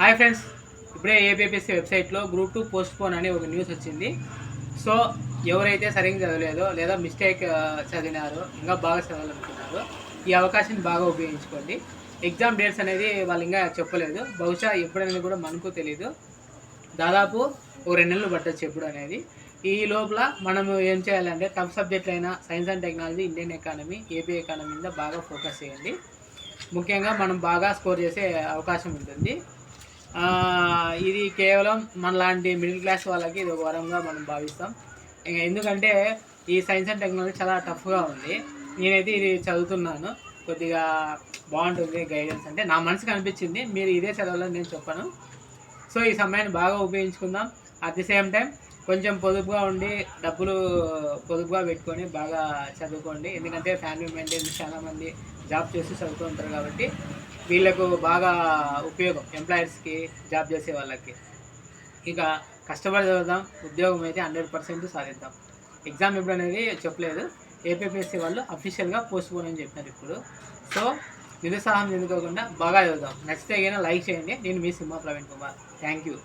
Hi friends ఇప్పుడే APSC వెబ్సైట్లో group two post phone అని ఒక న్యూస్ వచ్చింది. సో ఎవరైతే సరిగ్గా చదవలేదో లేదా మిస్టేక్ చదివినారో ఇంకా బాగా చదవాలనుకున్నారో ఈ అవకాశాన్ని బాగా ఉపయోగించుకోండి. ఎగ్జామ్ డేట్స్ అనేది వాళ్ళు ఇంకా చెప్పలేదు. బహుశా ఎప్పుడనేది కూడా మనకు తెలియదు దాదాపు ఒక రెండు నెలలు పట్టచ్చు ఎప్పుడు అనేది. ఈ లోపల మనం ఏం చేయాలంటే టఫ్ సబ్జెక్ట్ అయిన science and technology Indian economy AP economy మీద బాగా ఫోకస్ చేయండి. ముఖ్యంగా మనం బాగా స్కోర్ చేసే అవకాశం ఉంటుంది. ఇది కేవలం మనలాంటి మిడిల్ క్లాస్ వాళ్ళకి ఇది ఒక వరంగా మనం భావిస్తాం. ఇంకా ఎందుకంటే ఈ సైన్స్ అండ్ టెక్నాలజీ చాలా టఫ్గా ఉంది. నేనైతే ఇది చదువుతున్నాను. కొద్దిగా బాగుంటుంది గైడెన్స్ అంటే. నా మనసుకు అనిపించింది. మీరు ఇదే చదవాలని నేను చెప్పను. సో ఈ సమయాన్ని బాగా ఉపయోగించుకుందాం. అట్ ది సేమ్ టైం కొంచెం పొదుపుగా ఉండి డబ్బులు పొదుపుగా పెట్టుకొని బాగా చదువుకోండి. ఎందుకంటే ఫ్యామిలీ మెయింటైన్ చాలామంది జాబ్ చేసి చదువుతూ ఉంటారు కాబట్టి వీళ్ళకు బాగా ఉపయోగం ఎంప్లాయర్స్కి జాబ్ చేసే వాళ్ళకి. ఇక కష్టపడి చదువుదాం ఉద్యోగం అయితే హండ్రెడ్ పర్సెంట్ సాధిద్దాం. ఎగ్జామ్ ఎప్పుడు అనేది చెప్పలేదు. ఏపీఎస్సీ వాళ్ళు అఫీషియల్గా పోస్ట్ పోన్ అని చెప్పినారు ఇప్పుడు. సో నిరుత్సాహం చెందుకోకుండా బాగా చదువుదాం. నచ్చితే అయినా లైక్ చేయండి. నేను మీ సింహ ప్రవీణ్ కుమార్. Thank you